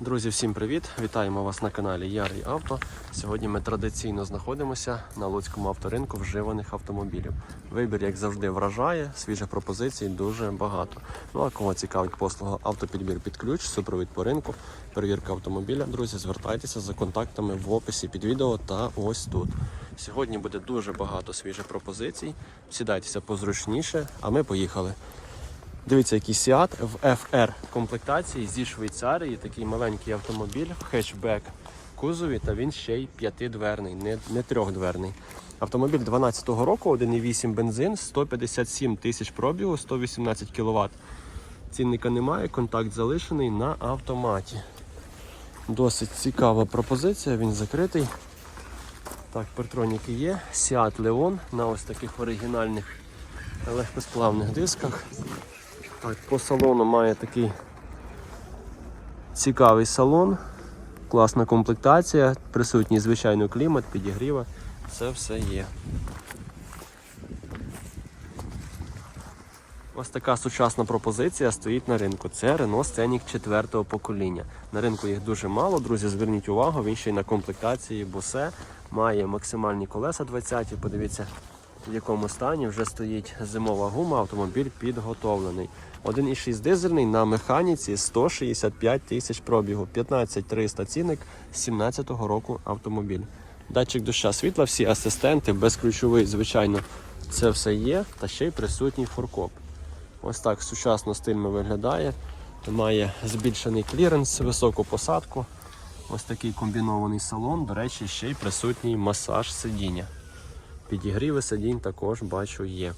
Друзі, всім привіт! Вітаємо вас на каналі Ярий Авто. Сьогодні ми традиційно знаходимося на Луцькому авторинку вживаних автомобілів. Вибір, як завжди, вражає, свіжих пропозицій дуже багато. Ну а кого цікавить послуга автопідбір під ключ, супровід по ринку, перевірка автомобіля, друзі, звертайтеся за контактами в описі під відео та ось тут. Сьогодні буде дуже багато свіжих пропозицій. Сідайтеся позручніше, а ми поїхали. Дивіться, який Seat в FR комплектації зі Швейцарії. Такий маленький автомобіль в хетчбек кузові, та він ще й п'ятидверний, не, не трьохдверний. Автомобіль 12-го року, 1,8 бензин, 157 тисяч пробігу, 118 кВт. Цінника немає, контакт залишений на автоматі. Досить цікава пропозиція, він закритий. Так, партроніки є. Seat Leon на ось таких оригінальних легкосплавних дисках. Так, по салону має такий цікавий салон, класна комплектація, присутній звичайно клімат, підігріва, це все є. Ось така сучасна пропозиція стоїть на ринку. Це Renault Scenic 4 покоління. На ринку їх дуже мало, друзі, зверніть увагу, він ще й на комплектації Bose, має максимальні колеса 20 подивіться в якому стані вже стоїть зимова гума, автомобіль підготовлений. 1,6 дизельний на механіці 165 тисяч пробігу, 15300 цінник 17-го року автомобіль. Датчик доща світла, всі асистенти, безключовий, звичайно, це все є, та ще й присутній форкоп. Ось так сучасно стильно виглядає. Має збільшений кліренс, високу посадку. Ось такий комбінований салон. До речі, ще й присутній масаж сидіння. Підігріви сидінь також бачу є.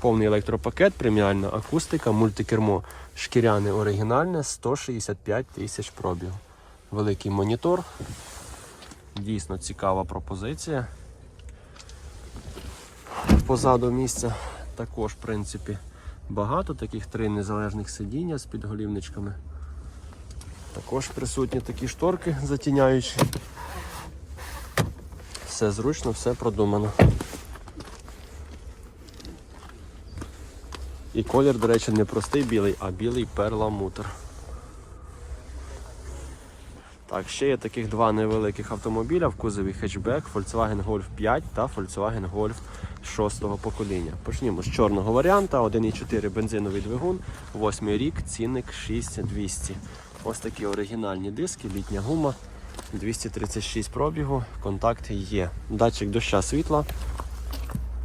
Повний електропакет, преміальна акустика, мультикермо шкіряне оригінальне 165 тисяч пробігу. Великий монітор. Дійсно цікава пропозиція. Позаду місця також, в принципі, багато таких три незалежних сидіння з підголівничками. Також присутні такі шторки затіняючі. Все зручно, все продумано. І колір, до речі, не простий білий, а білий перламутр. Так, ще є таких два невеликих автомобіля в кузові хетчбек Volkswagen Golf 5 та Volkswagen Golf 6 покоління. Почнімо з чорного варіанта, 1,4 бензиновий двигун, 8 рік, цінник 6200. Ось такі оригінальні диски, літня гума, 236 пробігу, контакт є. Датчик доща світла.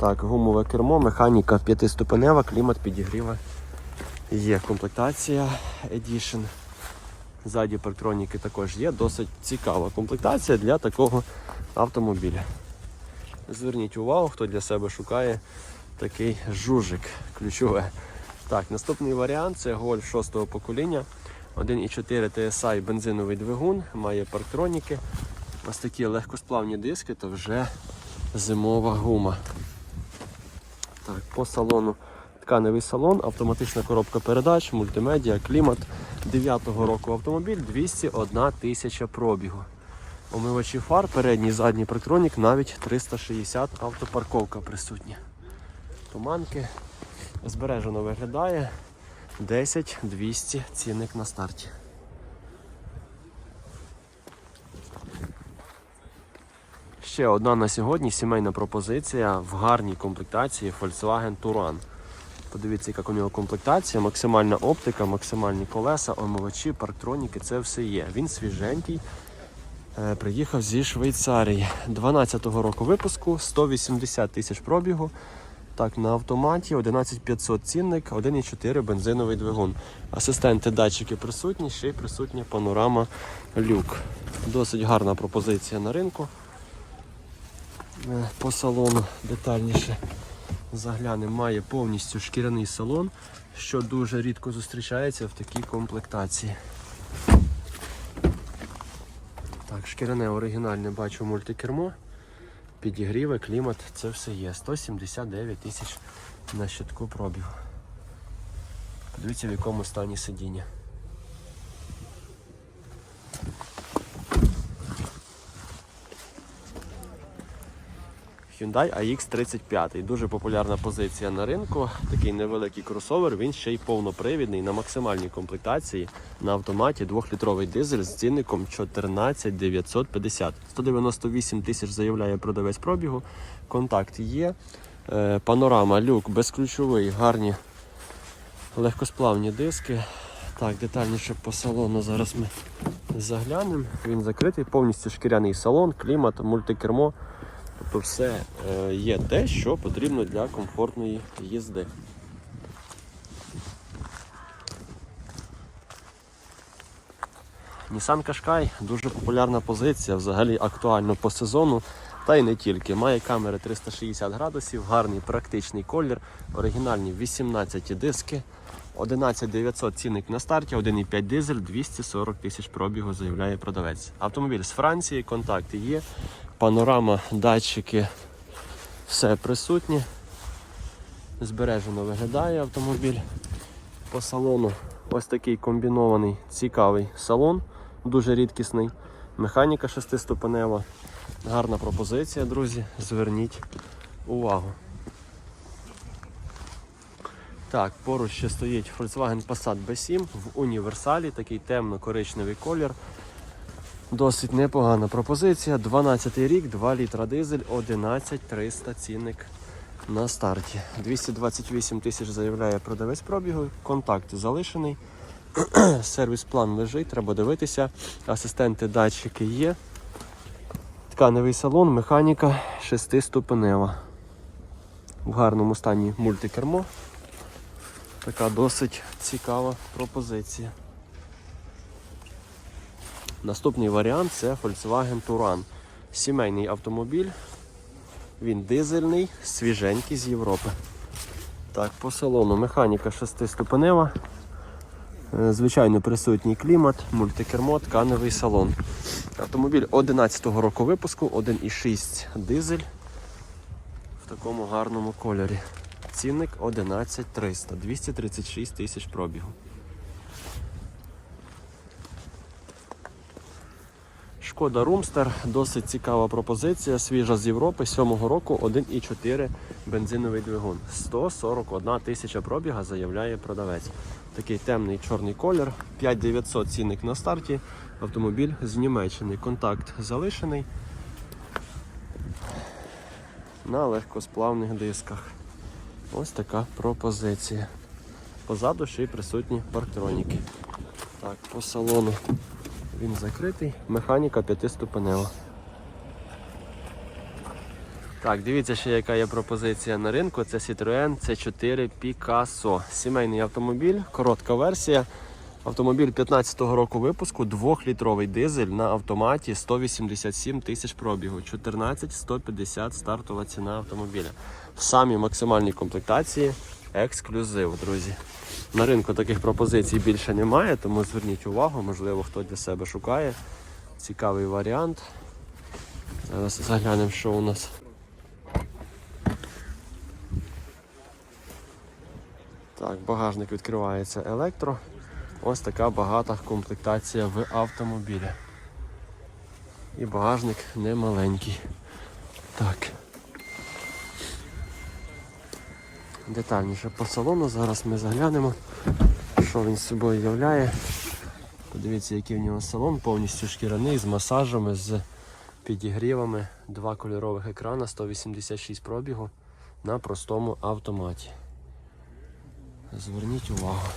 Так, гумове кермо, механіка п'ятиступенева, клімат підігріва. Є комплектація Edition. Ззаді парктроніки також є. Досить цікава комплектація для такого автомобіля. Зверніть увагу, хто для себе шукає такий жужик ключове. Так, наступний варіант це Golf 6 покоління. 1,4 TSI бензиновий двигун, має парктроніки. Ось такі легкосплавні диски, то вже зимова гума. По салону тканевий салон, автоматична коробка передач, мультимедіа, клімат. 9-го року автомобіль 201 тисяча пробігу. Омивачі фар, передній задній парктронік, навіть 360 автопарковка присутня. Туманки збережено виглядає 10 200 цінник на старті. Ще одна на сьогодні сімейна пропозиція в гарній комплектації Volkswagen Touran. Подивіться, яка у нього комплектація, максимальна оптика, максимальні колеса, омивачі, парктроніки, це все є. Він свіженький. Е, Приїхав зі Швейцарії. 12-го року випуску, 180 тисяч пробігу. Так, на автоматі 11500 цінник, 1,4 бензиновий двигун. Асистенти датчики присутні, ще й присутня панорама люк. Досить гарна пропозиція на ринку. Е, По салону детальніше заглянемо. Має повністю шкіряний салон, що дуже рідко зустрічається в такій комплектації. Так, шкіряне оригінальне бачу мультикермо, підігріви, клімат, це все є. 179 тисяч на щитку пробігу. Подивіться, в якому стані сидіння. Hyundai AX35. Дуже популярна позиція на ринку. Такий невеликий кросовер. Він ще й повнопривідний на максимальній комплектації на автоматі 2-літровий дизель з цінником 14 950. 198 тисяч заявляє продавець пробігу. Контакт є. Е, Панорама, люк, безключовий, гарні легкосплавні диски. Так, детальніше по салону зараз ми заглянемо. Він закритий, повністю шкіряний салон, клімат, мультикермо. Тобто все е, є те, що потрібно для комфортної їзди. Nissan Qashqai дуже популярна позиція, взагалі актуально по сезону, та й не тільки. Має камери 360 градусів, гарний практичний колір, оригінальні 18 диски, 11900 цінник на старті, 1,5 дизель, 240 тисяч пробігу, заявляє продавець. Автомобіль з Франції, контакти є, панорама, датчики, все присутнє. Збережено виглядає автомобіль по салону. Ось такий комбінований цікавий салон, дуже рідкісний. Механіка шестиступенева. Гарна пропозиція, друзі. Зверніть увагу. Так, поруч ще стоїть Volkswagen Passat B7 в універсалі, такий темно-коричневий колір. Досить непогана пропозиція. 12 рік, 2 літра дизель, 11300 цінник на старті. 228 тисяч заявляє продавець пробігу. Контакт залишений. Сервіс-план лежить, треба дивитися. Асистенти, датчики є. Тканевий салон, механіка шестиступенева. В гарному стані мультикермо. Така досить цікава пропозиція. Наступний варіант це Volkswagen Touran. Сімейний автомобіль. Він дизельний, свіженький з Європи. Так, по салону механіка шестиступенева. Е, Звичайно, присутній клімат, мультикермо, тканевий салон. Автомобіль 11-го року випуску, 1,6 дизель в такому гарному кольорі. Цінник 11300, 236 тисяч пробігу. Шкода Румстер, досить цікава пропозиція, свіжа з Європи, 7-го року 1,4 бензиновий двигун. 141 тисяча пробіга заявляє продавець. Такий темний чорний колір, 5900 цінник на старті. Автомобіль з Німеччини. Контакт залишений на легкосплавних дисках. Ось така пропозиція. Позаду ще й присутні парктроніки. Так, по салону він закритий, механіка п'ятиступенева. Так, дивіться ще яка є пропозиція на ринку. Це Citroen C4 Picasso. Сімейний автомобіль, коротка версія. Автомобіль 15-го року випуску, 2-літровий дизель на автоматі 187 тисяч пробігу, 14 150 стартова ціна автомобіля. В самій максимальній комплектації ексклюзив, друзі. На ринку таких пропозицій більше немає, тому зверніть увагу, можливо, хто для себе шукає. Цікавий варіант. Зараз заглянемо, що у нас. Так, багажник відкривається електро. Ось така багата комплектація в автомобілі. І багажник не маленький. Так. Детальніше по салону зараз ми заглянемо, що він з собою являє. Подивіться, який в нього салон, повністю шкіряний, з масажами, з підігрівами, два кольорових екрана, 186 пробігу на простому автоматі. Зверніть увагу.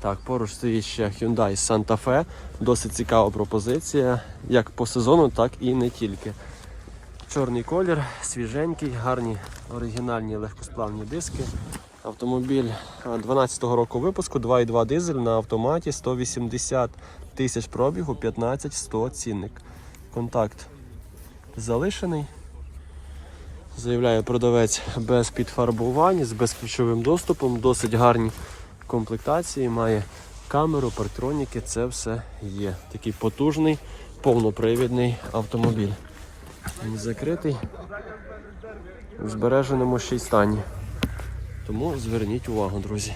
Так, поруч стоїть ще Hyundai Santa Fe. Досить цікава пропозиція, як по сезону, так і не тільки. Чорний колір, свіженький, гарні оригінальні легкосплавні диски. Автомобіль 12-го року випуску, 2,2 дизель на автоматі, 180 тисяч пробігу, 15 100 цінник. Контакт залишений. Заявляє продавець без підфарбувань, з безключовим доступом, досить гарні комплектації, має камеру, партроніки, це все є. Такий потужний, повнопривідний автомобіль. Він закритий, в збереженому ще й стані. Тому зверніть увагу, друзі.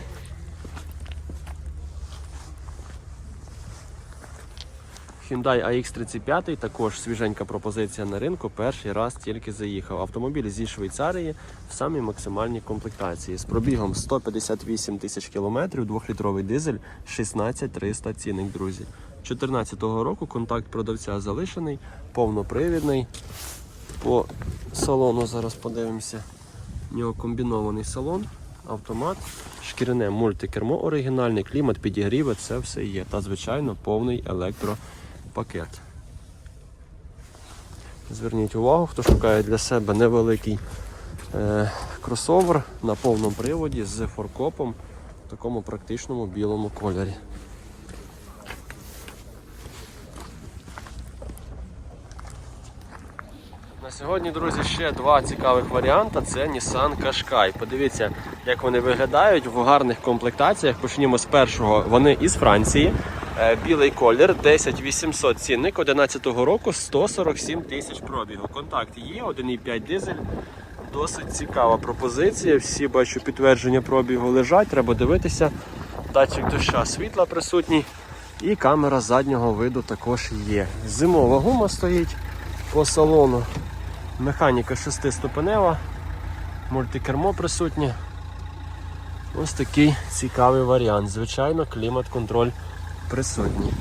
Hyundai AX35 також свіженька пропозиція на ринку. Перший раз тільки заїхав. Автомобіль зі Швейцарії в самій максимальній комплектації з пробігом 158 тисяч кілометрів, 2-літровий дизель, 16300 цінник, друзі. 2014 року контакт продавця залишений, повнопривідний. По салону зараз подивимося. У нього комбінований салон, автомат, шкіряне мультикермо оригінальний, клімат, підігріви, це все є. Та, звичайно, повний електропакет. Зверніть увагу, хто шукає для себе невеликий е, кросовер на повному приводі з форкопом в такому практичному білому кольорі. Сьогодні, друзі, ще два цікавих варіанти. Це Nissan Qashqai. Подивіться, як вони виглядають в гарних комплектаціях. Почнімо з першого. Вони із Франції. Е, Білий колір, 10800 цінник, 11 року, 147 тисяч пробігу. Контакт є, 1,5 дизель. Досить цікава пропозиція. Всі бачу підтвердження пробігу лежать, треба дивитися. Датчик доща світла присутній. І камера заднього виду також є. Зимова гума стоїть по салону. Механіка шестиступенева, мультикермо присутнє. Ось такий цікавий варіант. Звичайно, клімат-контроль присутній.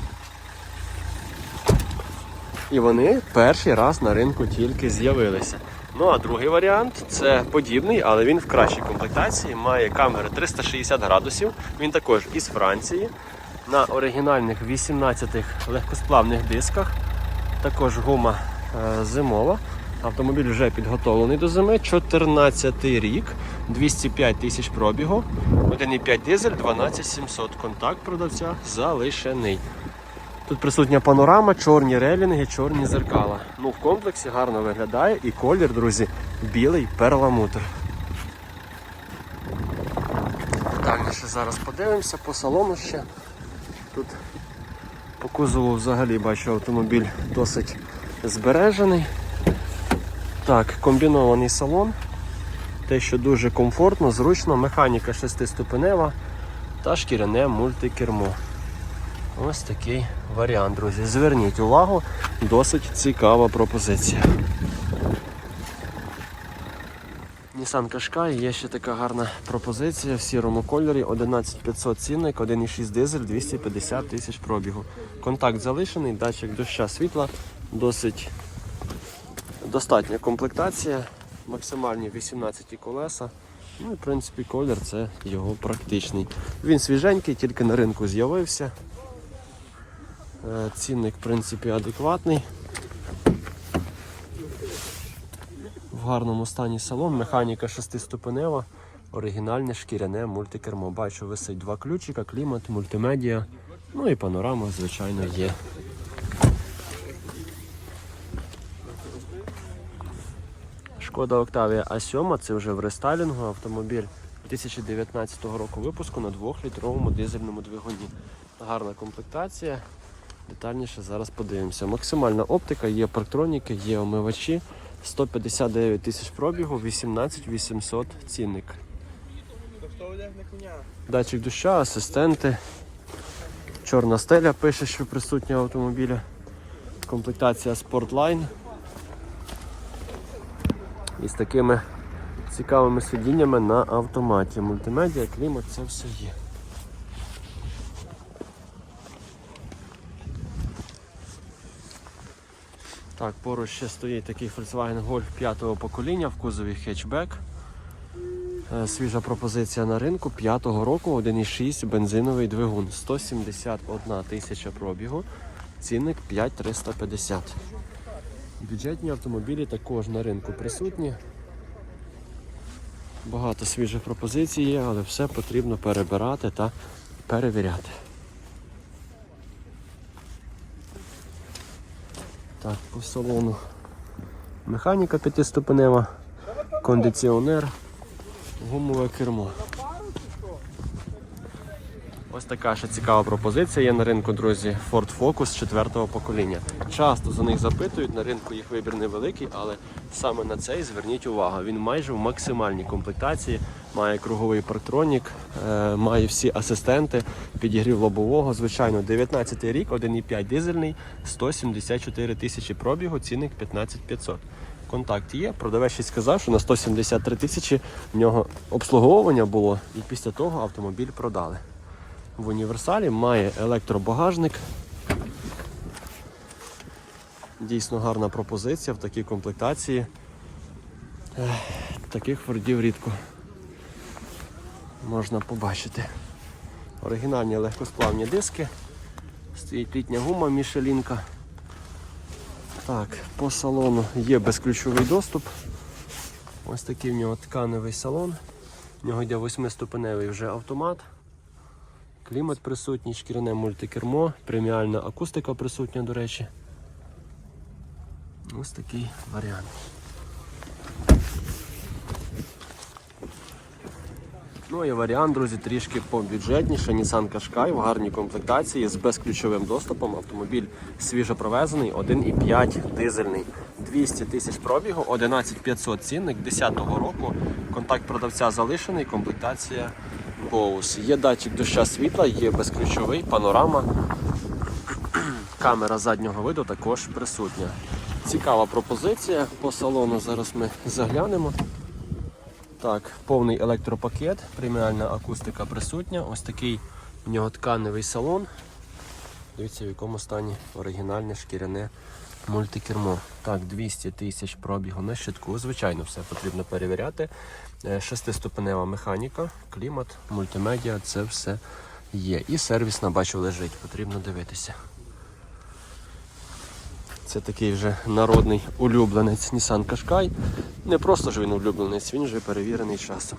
І вони перший раз на ринку тільки з'явилися. Ну а другий варіант це подібний, але він в кращій комплектації. Має камери 360 градусів. Він також із Франції. На оригінальних 18 легкосплавних дисках. Також гума е, зимова. Автомобіль вже підготовлений до зими. 14 рік, 205 тисяч пробігу, 1,5 дизель, 12700. Контакт продавця залишений. Тут присутня панорама, чорні релінги, чорні зеркала. Ну, в комплексі гарно виглядає і колір, друзі, білий перламутр. Дальніше зараз подивимося по салону ще. Тут по кузову взагалі бачу автомобіль досить збережений. Так, комбінований салон. Те, що дуже комфортно, зручно, механіка шестиступенева та шкіряне мультикермо. Ось такий варіант, друзі. Зверніть увагу, досить цікава пропозиція. Nissan Qashqai є ще така гарна пропозиція в сірому кольорі. 11500 цінник, 1,6 дизель, 250 тисяч пробігу. Контакт залишений, датчик доща світла, досить достатня комплектація, максимальні 18 колеса. Ну і в принципі колір це його практичний. Він свіженький, тільки на ринку з'явився. Е, Цінник, в принципі, адекватний. В гарному стані салон, механіка шестиступенева, оригінальне шкіряне мультикермо. Бачу, висить два ключика, клімат, мультимедіа. Ну і панорама, звичайно, є. Шкода Октавія А7, це вже в рестайлінгу автомобіль 2019 року випуску на 2-літровому дизельному двигуні. Гарна комплектація. Детальніше зараз подивимося. Максимальна оптика, є парктроніки, є омивачі. 159 тисяч пробігу, 18 800 цінник. Датчик доща, асистенти. Чорна стеля пише, що присутня в автомобілі. Комплектація Sportline. І з такими цікавими сидіннями на автоматі. Мультимедіа, клімат, це все є. Так, поруч ще стоїть такий Volkswagen Golf 5-го покоління в кузові хетчбек. Е, Свіжа пропозиція на ринку 5-го року 1,6 бензиновий двигун. 171 тисяча пробігу. Цінник 5350. Бюджетні автомобілі також на ринку присутні. Багато свіжих пропозицій є, але все потрібно перебирати та перевіряти. Так, по салону механіка п'ятиступенева, кондиціонер, гумове кермо. Ось така ще цікава пропозиція є на ринку, друзі. Ford Focus 4 покоління. Часто за них запитують, на ринку їх вибір невеликий, але саме на цей зверніть увагу. Він майже в максимальній комплектації, має круговий парктронік, е, має всі асистенти, підігрів лобового. Звичайно, 19 рік, 1,5 дизельний, 174 тисячі пробігу, цінник 15 500. Контакт є. Продавець ще сказав, що на 173 тисячі в нього обслуговування було, і після того автомобіль продали. В універсалі має електробагажник. Дійсно гарна пропозиція в такій комплектації. Таких фордів рідко можна побачити. Оригінальні легкосплавні диски. Стоїть літня гума Мішелінка. Так, по салону є безключовий доступ. Ось такий в нього тканевий салон. В нього йде восьмиступеневий вже автомат. Клімат присутній, шкіряне мультикермо, преміальна акустика присутня, до речі. Ось такий варіант. Ну і варіант, друзі, трішки побюджетніше. Nissan Qashqai в гарній комплектації з безключовим доступом. Автомобіль свіжопровезений, 1,5 дизельний. 200 тисяч пробігу, 11500 цінник 10-го року. Контакт продавця залишений, комплектація Bose. Є датчик доща світла, є безключовий, панорама. Камера заднього виду також присутня. Цікава пропозиція. По салону зараз ми заглянемо. Так, повний електропакет, преміальна акустика присутня. Ось такий в нього тканевий салон. Дивіться, в якому стані оригінальне шкіряне мультикермо. Так, 200 тисяч пробігу на щитку. Звичайно, все потрібно перевіряти. Е, Шестиступенева механіка, клімат, мультимедіа це все є. І сервісна, бачу, лежить, потрібно дивитися. Це такий вже народний улюбленець Nissan Qashqai. Не просто ж він улюбленець, він вже перевірений часом.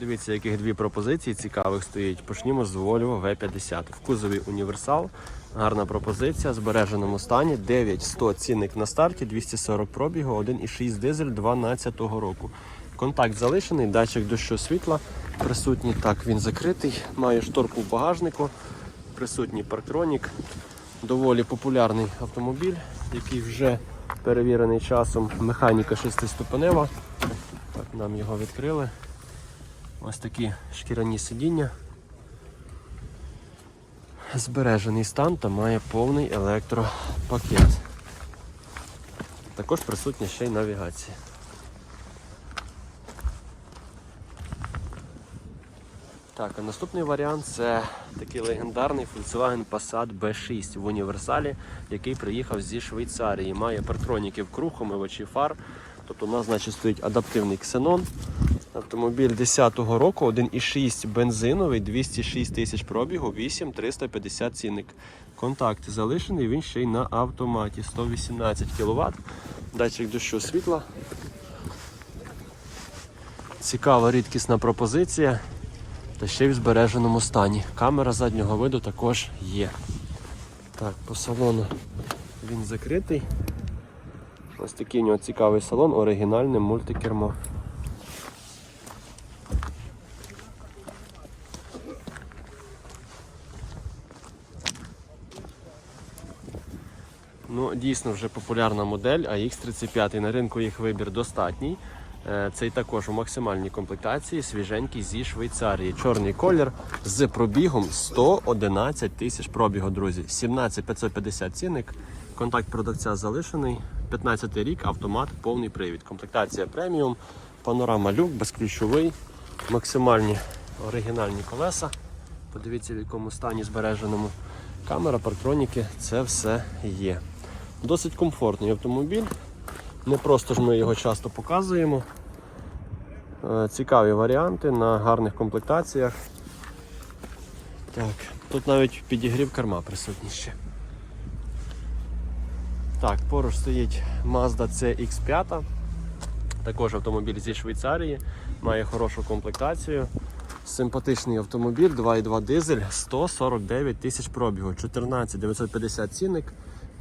Дивіться, яких дві пропозиції цікавих стоїть. Почнімо з Volvo V50. В кузові універсал. Гарна пропозиція в збереженому стані. 9100 цінник на старті, 240 пробігу, 1,6 дизель 12 року. Контакт залишений, датчик дощу світла присутній. Так, він закритий, має шторку в багажнику, присутній парктронік. Доволі популярний автомобіль, який вже перевірений часом. Механіка шестиступенева. Так, нам його відкрили. Ось такі шкіряні сидіння. Збережений стан та має повний електропакет. Також присутня ще й навігація. Так, а наступний варіант це такий легендарний Volkswagen Passat B6 в універсалі, який приїхав зі Швейцарії. Має партроніки в круг, омивачі фар. Тобто у нас значить, стоїть адаптивний ксенон. Автомобіль 10-го року, 1,6 бензиновий, 206 тисяч пробігу, 8350 цінник. Контакт залишений, він ще й на автоматі. 118 кВт. Датчик дощу світла. Цікава рідкісна пропозиція. Та ще й в збереженому стані. Камера заднього виду також є. Так, по салону він закритий. Ось такий у нього цікавий салон, оригінальне мультикермо. Дійсно вже популярна модель, а X35 на ринку їх вибір достатній. Е, Цей також у максимальній комплектації, свіженький зі Швейцарії. Чорний колір з пробігом 111 тисяч пробігу, друзі. 17550 цінник. Контакт продавця залишений. 15 рік, автомат, повний привід. Комплектація преміум, панорама люк, безключовий, максимальні оригінальні колеса. Подивіться, в якому стані збереженому. Камера, парктроніки, це все є. Досить комфортний автомобіль. Не просто ж ми його часто показуємо. Е, Цікаві варіанти на гарних комплектаціях. Так, тут навіть підігрів керма присутній ще. Так, поруч стоїть Mazda CX5. Також автомобіль зі Швейцарії, має хорошу комплектацію. Симпатичний автомобіль, 2,2 дизель, 149 тисяч пробігу, 14 950 цінник.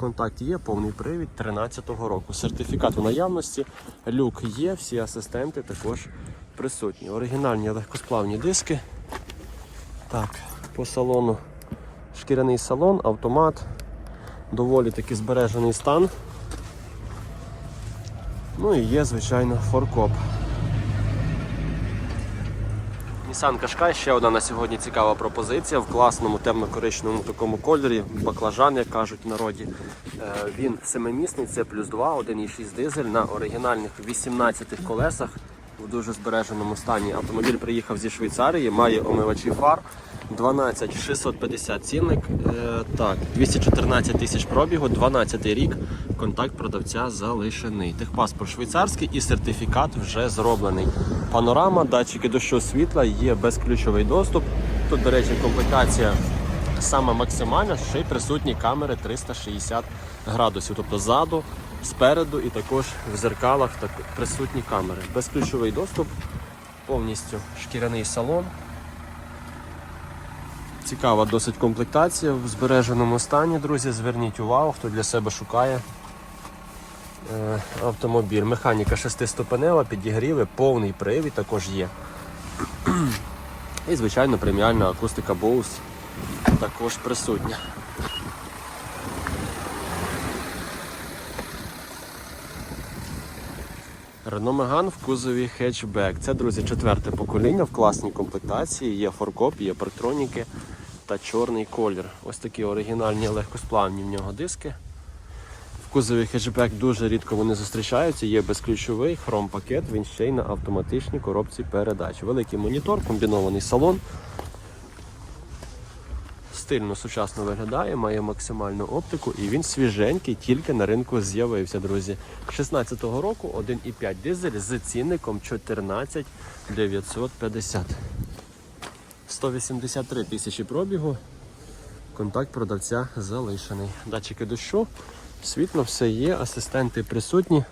Контакт є, повний привід 13-го року. Сертифікат у наявності, люк є, всі асистенти також присутні. Оригінальні легкосплавні диски. Так, по салону шкіряний салон, автомат, доволі таки збережений стан. Ну і є, звичайно, форкоп. Nissan Qashqai ще одна на сьогодні цікава пропозиція в класному темно-коричневому такому кольорі, баклажан, як кажуть в народі. Е, Він семимісний, це плюс 2, 1,6 дизель на оригінальних 18 колесах в дуже збереженому стані. Автомобіль приїхав зі Швейцарії, має омивачі фар. 12 650 цінник, е, так, 214 тисяч пробігу, 12 рік. Контакт продавця залишений. Техпаспорт швейцарський і сертифікат вже зроблений. Панорама, датчики дощу світла, є безключовий доступ. Тут, до речі, комплектація саме максимальна, ще й присутні камери 360 градусів, тобто ззаду, спереду і також в зеркалах присутні камери. Безключовий доступ, повністю шкіряний салон. Цікава досить комплектація в збереженому стані, друзі. Зверніть увагу, хто для себе шукає е, автомобіль. Механіка шестиступенева, підігріви, повний привід також є. І, звичайно, преміальна акустика Bose також присутня. Renault Megane в кузові хетчбек. Це, друзі, четверте покоління в класній комплектації. Є форкоп, є парктроніки та чорний колір. Ось такі оригінальні легкосплавні в нього диски. В кузові хетчбек дуже рідко вони зустрічаються. Є безключовий хром-пакет, він ще й на автоматичній коробці передач. Великий монітор, комбінований салон. Стильно сучасно виглядає, має максимальну оптику і він свіженький, тільки на ринку з'явився, друзі. 16-го року 1,5 дизель з цінником 14 950. 183 тисячі пробігу. Контакт продавця залишений. Датчики дощу, світло все є, асистенти присутні.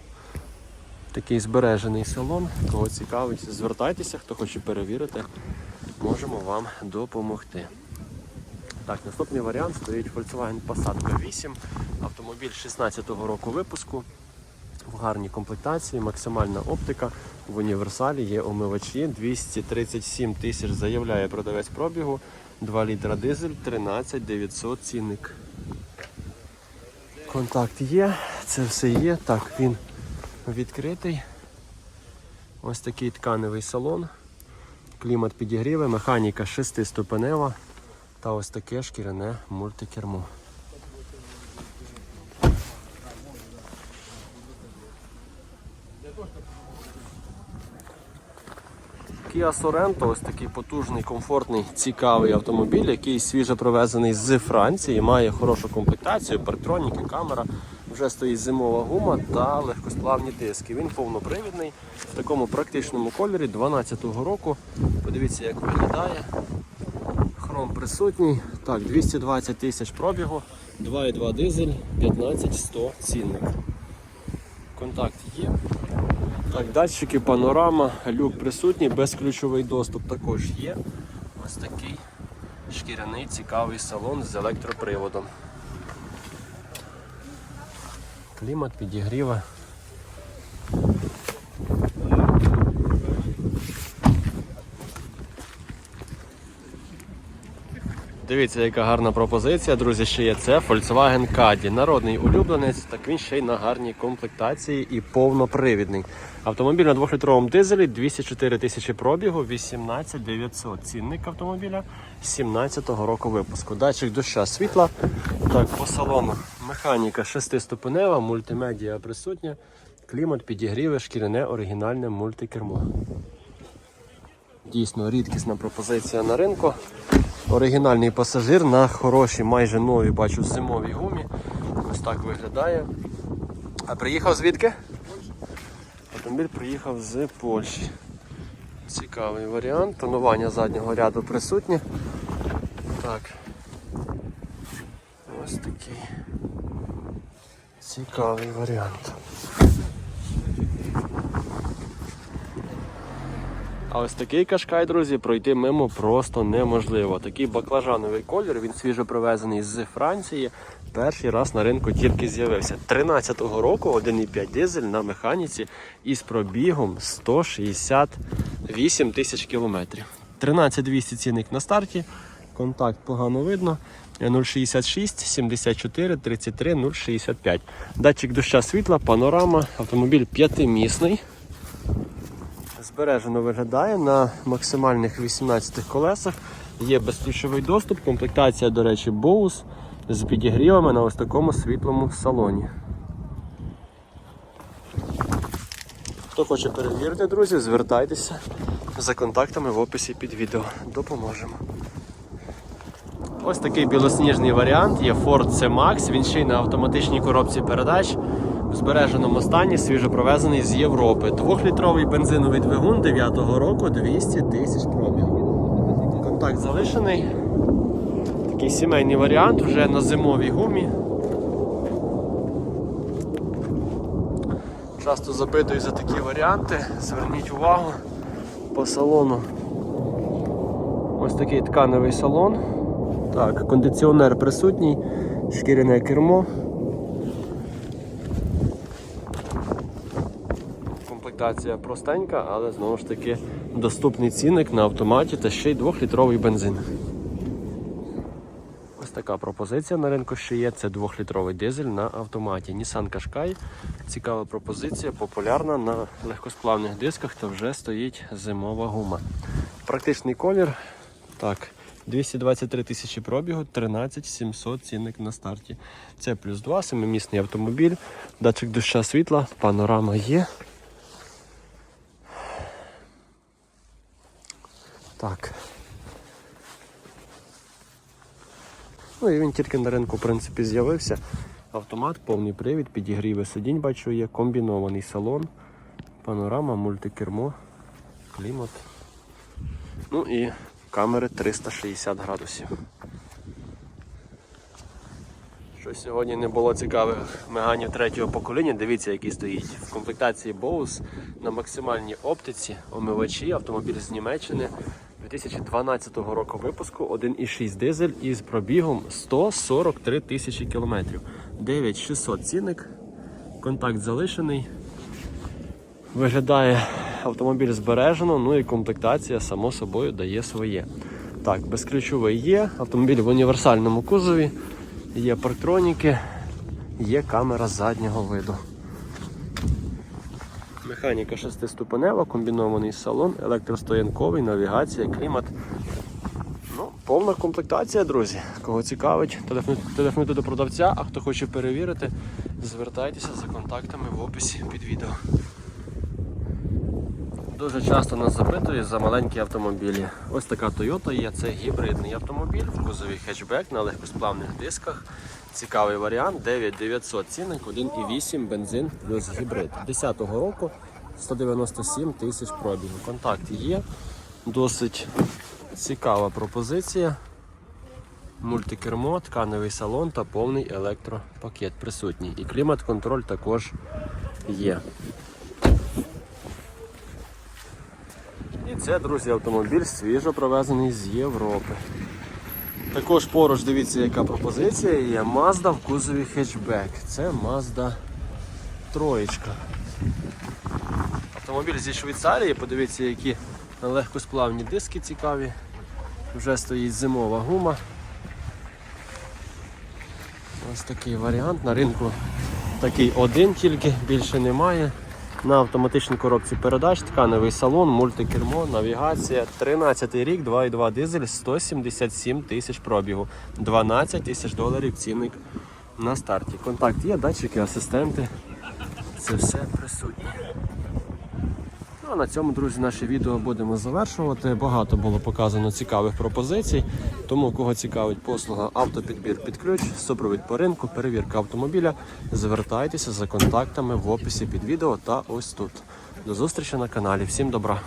Такий збережений салон. Кого цікавить, звертайтеся, хто хоче перевірити, можемо вам допомогти. Так, наступний варіант стоїть Volkswagen Passat B8. Автомобіль 16-го року випуску. В гарній комплектації, максимальна оптика. В універсалі є омивачі. 237 тисяч заявляє продавець пробігу. 2 літра дизель, 13 900 цінник. Контакт є, це все є. Так, він відкритий. Ось такий тканевий салон. Клімат підігріве, механіка 6-ступенева та ось таке шкіряне мультикермо. Kia Sorento ось такий потужний, комфортний, цікавий автомобіль, який свіже привезений з Франції, має хорошу комплектацію, парктроніки, камера. Вже стоїть зимова гума та легкосплавні диски. Він повнопривідний в такому практичному кольорі 12-го року. Подивіться, як виглядає. Хром присутній. Так, 220 тисяч пробігу, 2,2 дизель, 15100 цінник. Контакт є. Так, датчики, панорама, люк присутній, безключовий доступ також є. Ось такий шкіряний цікавий салон з електроприводом. Клімат підігріва. Дивіться, яка гарна пропозиція, друзі, ще є це Volkswagen Caddy. Народний улюбленець, так він ще й на гарній комплектації і повнопривідний. Автомобіль на 2-літровому дизелі, 204 тисячі пробігу, 18 900. Цінник автомобіля 17-го року випуску. Датчик доща світла. Так, по салону механіка 6-ступенева, мультимедіа присутня, клімат, підігріве, шкіряне оригінальне мультикермо. Дійсно рідкісна пропозиція на ринку. Оригінальний пасажир на хорошій, майже новій, бачу, зимовій гумі. Ось так виглядає. А приїхав звідки? Автомобіль приїхав з Польщі. Цікавий варіант. Тонування заднього ряду присутнє. Так. Ось такий цікавий варіант. А ось такий кашкай, друзі, пройти мимо просто неможливо. Такий баклажановий колір, він свіжо привезений з Франції. Перший раз на ринку тільки з'явився. 13-го року 1,5 дизель на механіці із пробігом 168 тисяч кілометрів. 13200 цінник на старті, Контакт погано видно. 066 74 33 065. Датчик доща світла, панорама, автомобіль п'ятимісний. Збережено виглядає на максимальних 18 колесах. Є безключовий доступ, комплектація, до речі, Bose з підігрівами на ось такому світлому салоні. Хто хоче перевірити, друзі, звертайтеся за контактами в описі під відео. Допоможемо. Ось такий білосніжний варіант є Ford C-Max. Він ще й на автоматичній коробці передач в збереженому стані, свіжо провезений з Європи. Двохлітровий бензиновий двигун 9-го року 200 тисяч пробігу. Контакт залишений. Такий сімейний варіант вже на зимовій гумі. Часто запитую за такі варіанти. Зверніть увагу по салону. Ось такий тканевий салон. Так, кондиціонер присутній, шкіряне кермо. Комплектація простенька, але знову ж таки доступний цінник на автоматі та ще й 2-літровий бензин. Ось така пропозиція на ринку ще є. Це 2-літровий дизель на автоматі. Nissan Qashqai. Цікава пропозиція, популярна на легкосплавних дисках та вже стоїть зимова гума. Практичний колір. Так, 223 тисячі пробігу, 13 700 цінник на старті. Це плюс 2, семимісний автомобіль, датчик доща світла, панорама є. Так. Ну і він тільки на ринку, в принципі, з'явився. Автомат, повний привід, підігріви сидінь, бачу, є комбінований салон, панорама, мультикермо, клімат. Ну і камери 360 градусів. Що сьогодні не було цікавих меганів третього покоління. Дивіться, який стоїть. В комплектації Bose на максимальній оптиці, омивачі, автомобіль з Німеччини 2012 року випуску 1,6 дизель із пробігом 143 тисячі кілометрів. 9600 цінник, контакт залишений. Виглядає автомобіль збережено, ну і комплектація, само собою, дає своє. Так, безключовий є, автомобіль в універсальному кузові, є парктроніки, є камера заднього виду. Механіка шестиступенева, комбінований салон, електростоянковий, навігація, клімат. Ну, повна комплектація, друзі. Кого цікавить, телефонуйте до продавця, а хто хоче перевірити, звертайтеся за контактами в описі під відео. Дуже часто нас запитують за маленькі автомобілі. Ось така Toyota є, це гібридний автомобіль в кузові хетчбек на легкосплавних дисках. Цікавий варіант, 9900 цінник, 1,8 бензин плюс гібрид. 10-го року 197 тисяч пробігу. Контакт є. Досить цікава пропозиція. Мультикермо, тканевий салон та повний електропакет присутній. І клімат-контроль також є. І це, друзі, автомобіль свіжо провезений з Європи. Також поруч дивіться, яка пропозиція є Mazda в кузові хетчбек. Це Mazda троєчка. Автомобіль зі Швейцарії, подивіться, які легкосплавні диски цікаві. Вже стоїть зимова гума. Ось такий варіант. На ринку такий один тільки, більше немає. На автоматичній коробці передач, тканевий салон, мультикермо, навігація. 13 рік, 2,2 дизель, 177 тисяч пробігу, 12 тисяч доларів цінник на старті. Контакт є, датчики, асистенти. Це все присутнє. Ну, а на цьому, друзі, наше відео будемо завершувати. Багато було показано цікавих пропозицій. Тому, кого цікавить послуга автопідбір під ключ, супровід по ринку, перевірка автомобіля, звертайтеся за контактами в описі під відео та ось тут. До зустрічі на каналі. Всім добра!